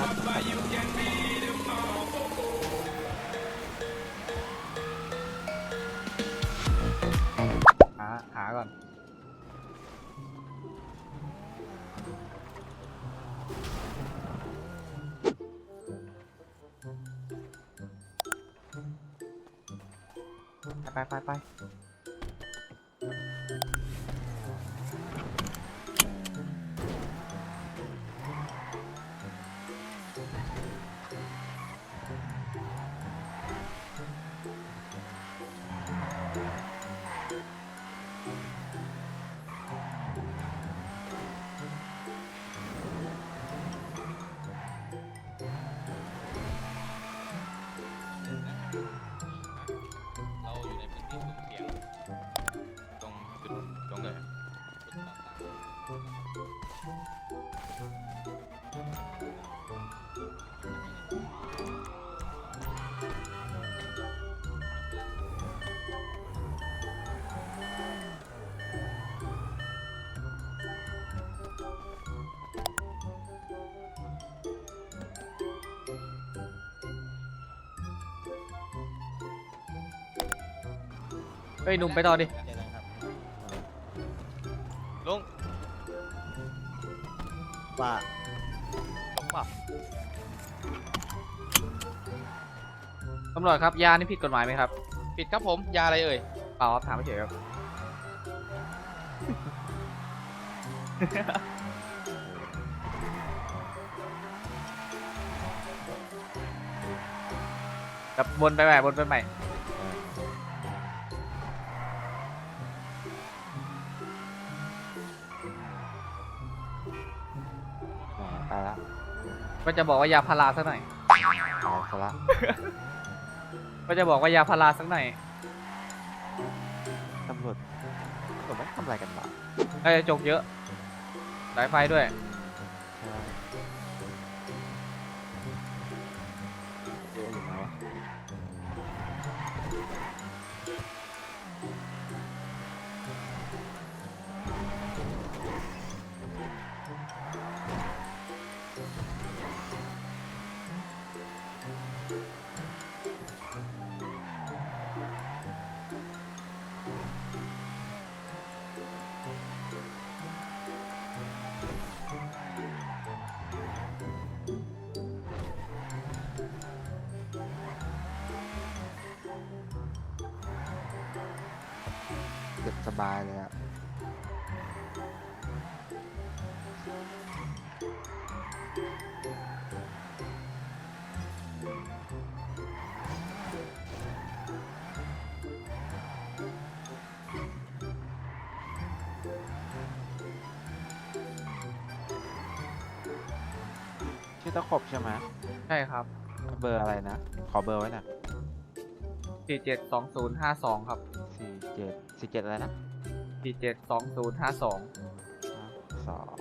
หาหาก่อน ไปไปไปเร ฮ้ยหนุ่มไปต่อดิๆลุงว่าตกเปล่าตำรวจครับ ยานี่ผิดกฎหมายไหมครับปิดครับผมยาอะไรเอ่ยเปล่าครับถามไม่เฉยครับกับบนไปใหม่บนไปใหม่ ไปละก็จะบอกว่ายาพาราสักหน่อยเอาซะละก็จะบอกว่ายาพาราสักหน่อยตำรวจตำรวจไม่ทำอะไรกันบ้างไอ้ยจกเยอะสายไฟด้วยเย บสบายเลยอะชื่อตะขบใช่ไหมใช่ครับ เบอร์อะไรนะ ขอเบอร์ไว้หน่อย472052 ครับ สี่เจ็ดสี่เจ็ดอะไรนะ 472052ห้าสอง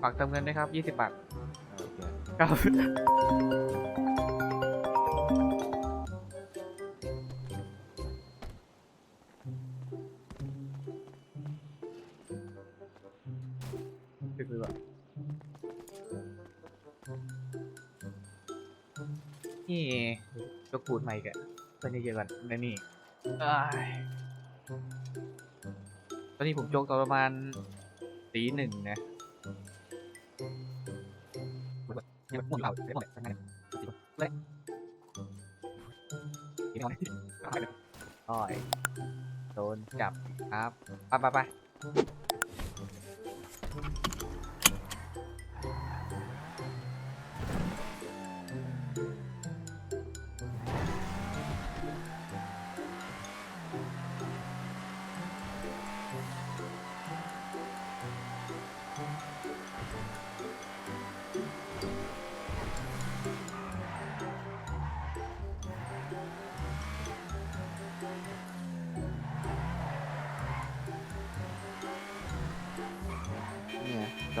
ฝากเติมเงินด้วยครับ20บาทโอเคครับ ตึกเลยว่ะนี่ก็พูดใหม่กันเป็นเยอะๆกันในนี่อ้ายต อนนี้ผมโจกตอนประมาณตีหนึ่งนะยังหมดเราไม่หมดทั้งนั้นเละอีกหน่อยอ้อยโดนจับครับ ไปไปไป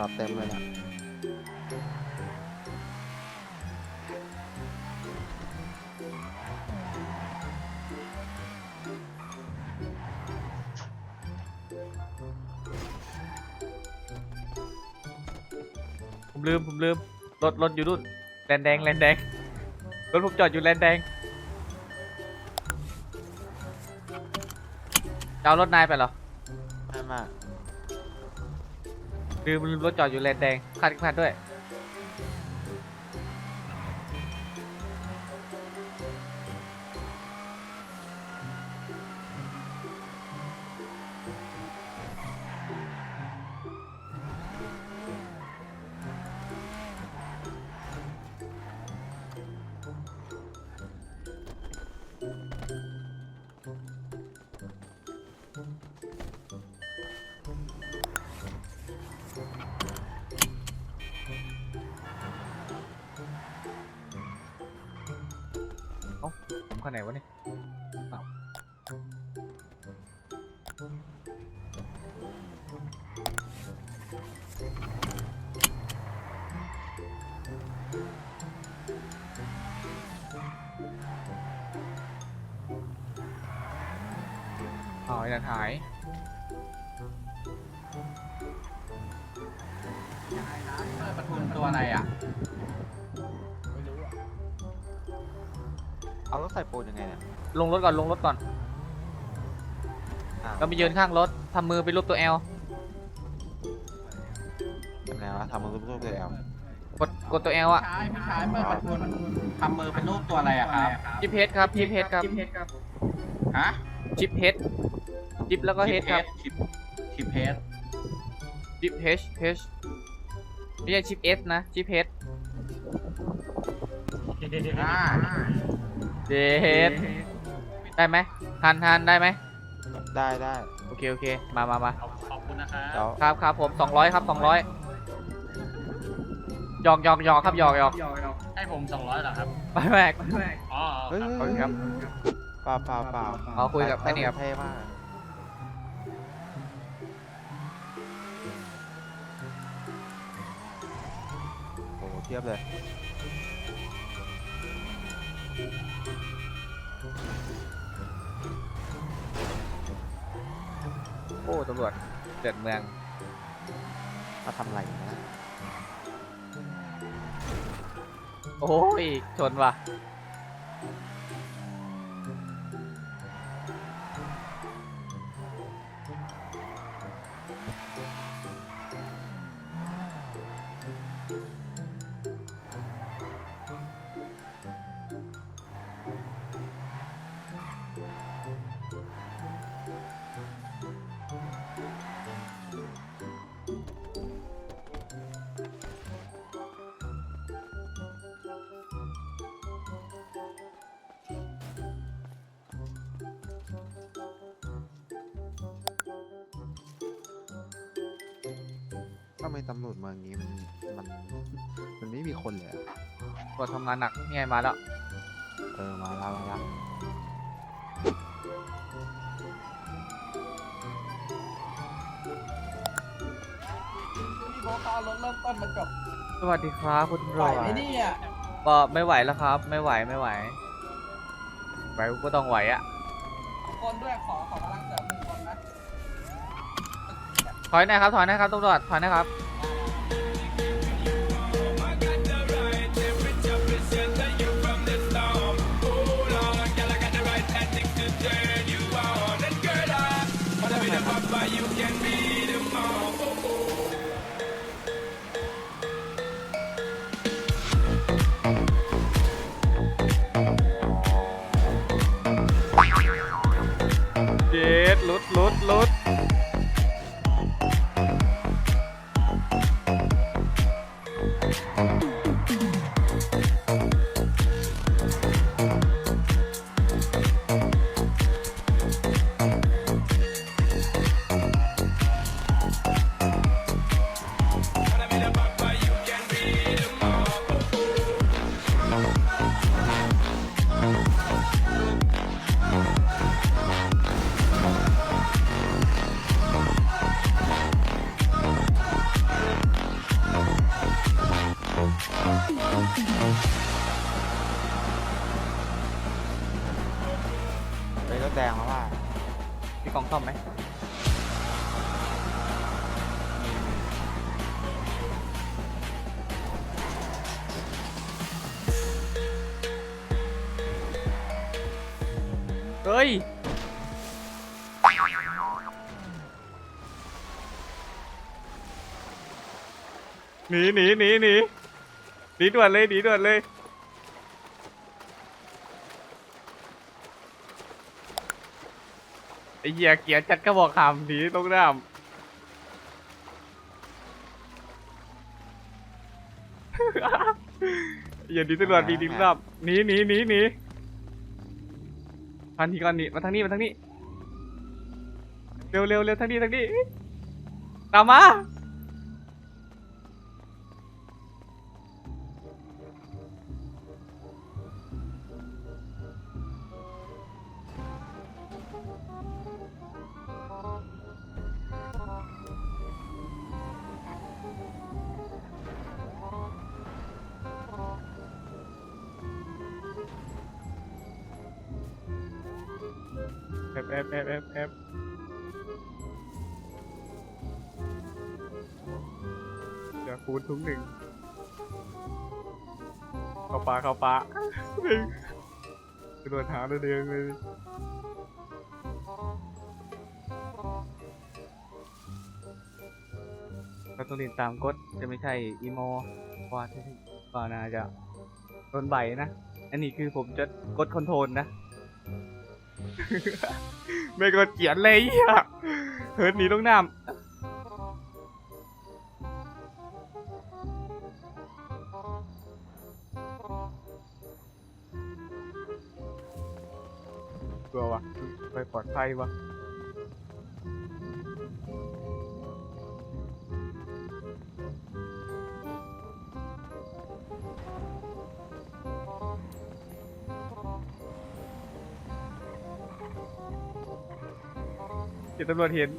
อดเต็มเลยนะผมลืมผมลืมรถรถอยู่นู่นแลนแดงแลนแดงรถผมจอดอยู่แลนแดงจะเอารถนายไปเหรอ ไม่มาก ลืมลืมรถจอดอยู่แลนแดงคาดคาดด้วย ไหนวะเนี่ยอ้าวอ๋อไอ้นั่นหายเปิดประทุนตัวอะไรอะ เอารถใส่ปูนยังไงเนี่ย ลงรถก่อนลงรถก่อนอะเราไปยืนข้างรถทำมือเป็นรูปตัวแอลทำไงวะทำมือรูปๆเลยเอากดกดตัวแอลอะใช่พี่ชายเปิดประทุนทำมือเป็นรูปตัวอะไรอะครับจิปเฮดครับจิปเฮดครับฮะจิปเฮดจิปแล้วก็เฮดครับชิปชิปเฮดจิปเฮชเฮชไม่ใช่ชิปเอสนะจิปเฮดอ่า เฮดได้ไหมทันทันได้ไหมได้ได้โอเคโอเคมามามาขอบคุณนะครับ เดี๋ยวครับครับผมสองร้อยครับสองร้อยหยอกหยอกหยอกครับหยอกหยอกให้ผมสองร้อยเหรอครับไม่ไม่อ๋อเฮ้ยขอบคุณครับเปล่าเปล่าเปล่าอ๋อคุยกับไอ้นี่ครับ เท่มากโอ้โหเทียบเลย อ้ตำรวจเดือดเมืองมาทำอะไรนะ โอ้ยชนว่ะ ทำไมตำรวจเมืองนี้มันมันมันไม่มีคนเลยอะตำรวจทำงานหนักนี่ไงมาแล้ว เออมาแล้วมาแล้วพี่โบตอนรถเริ่มต้นมันจบสวัสดีครับคุณตำรไหววจไหมเนี่ยก็ไม่ไหวแล้วครับ ไม่ไหวไม่ไหวไหวก็ต้องไหวอะ คนด้วยขอขอกำลังเสริมหนึ่งคนนะ ถอยหนะครับถอยหนะครับตำรวจถอยหนะครับ เฮ้ย หนีหนีหนีหนีหนีด่วนเลยหนีด่วนเลย ไอ้เหี้ยเกียร์จัดก็บอกคำหนีลงน้ำ อย่าดีตำรวจมีดิ้มซับหนีหนีหนีหนี ทันทีก่อนนี่มาทางนี้มาทางนี้ เร็วเร็วเร็วทางนี้ทางนี้ ตามมา แอบแอบแอบแอบแอบเดี๋ยวคูณทุกหนึ่งเข้าปลาเข้าปลาหนึ่งกระโดดหาตัวเดียวเลยเราต้องเรียนตามกฎจะไม่ใช่อีโมว่าที่ก็น่าจะโดนใบนะ อันนี้คือผมจะกดคอนโทรลนะ ไม่ก็เจียนเลยอะเฮิร์ตหนีต้องน้ำกลัววะไปปลอดภัยวะ ดี๋ยวตำรวจเห็น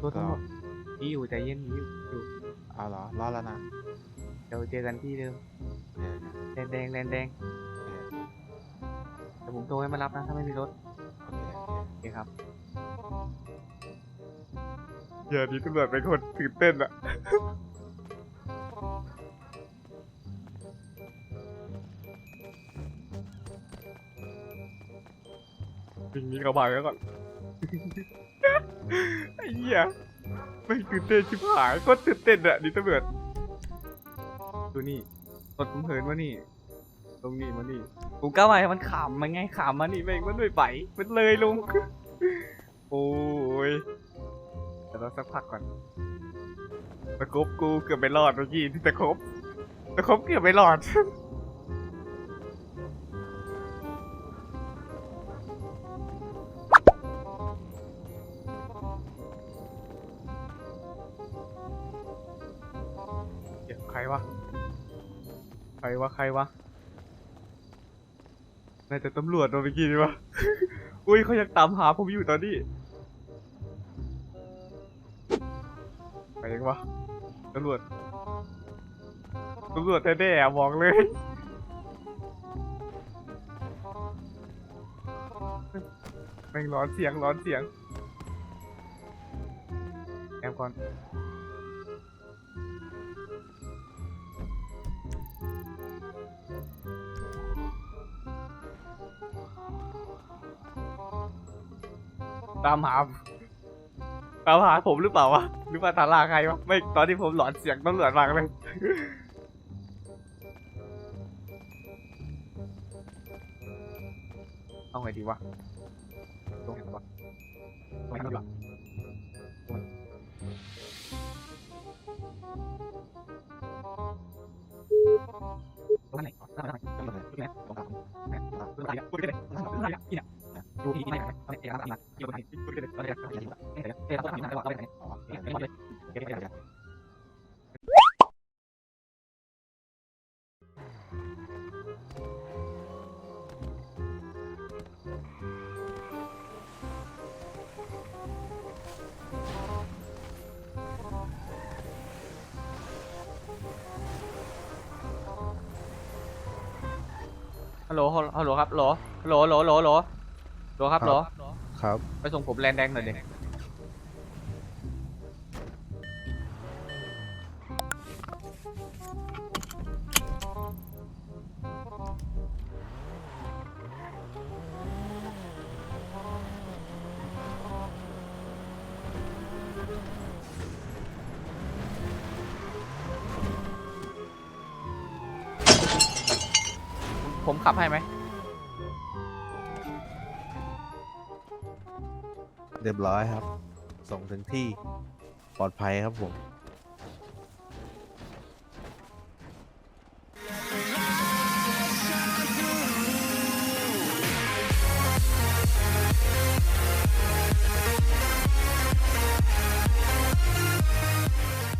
ตัวตำรวจพี่อยู่ใจเย็นพี่อยู่ เอาเหรอรอแล้วนะเดี๋ยวเจอกันที่เดิมเรนแดงแดงแดงแดงเออผมโทรให้มารับนะถ้าไม่มีรถโอเคครับเดี๋ยวนี้ตำรวจเป็นคนตื่นเต้นอะจริงนี้เขาบังไว้ก่อน ไอ้เหี้ย ไม่ตื่นเต้นชิบหายก็ตื่นเต้นอะนี่ตำรวจดูนี่รถผมเหินมานี่ ตรงนี้มานี่ผมก้าวไปมันขำมันไงขำมานี่เองมันด้วยไปมันเลยลงโอ้ยแต่เราสักพักก่อนตะคบกูเกือบไปรอดเมื่อกี้ที่ตะคบตะคบเกือบไปรอด ใครวะ ใครวะ ใครวะ น่าจะตำรวจมาไปกินวะ อุ้ยเขายังตามหาผมอยู่ตอนนี้ ไปยังวะ ตำรวจ ตำรวจแท้แน่บอกเลยแม่งร้อนเสียงร้อนเสียงแอมก่อน ตามหาตามหาผมหรือเปล่าวะหรือว่าตาลาใครวะไม่ตอนที่ผมหลอนเสียงต้องหลอนมากเลยเอาไงดีวะตรงไหนวะตรงไหนวะตรงไหนตรงไหนตรงไหนตรงไหนตรงไหน ฮัลโหลฮัลโหลครับฮัลโหลฮัลโหลฮัลโหลฮัลโหลฮัลโหลฮัลโหลครับฮัลโหลครับ ไปส่งผมแลนแดงหน่อยดิ ผมขับให้ไหมเรียบร้อยครับ ส่งถึงที่ปลอดภัยครับผม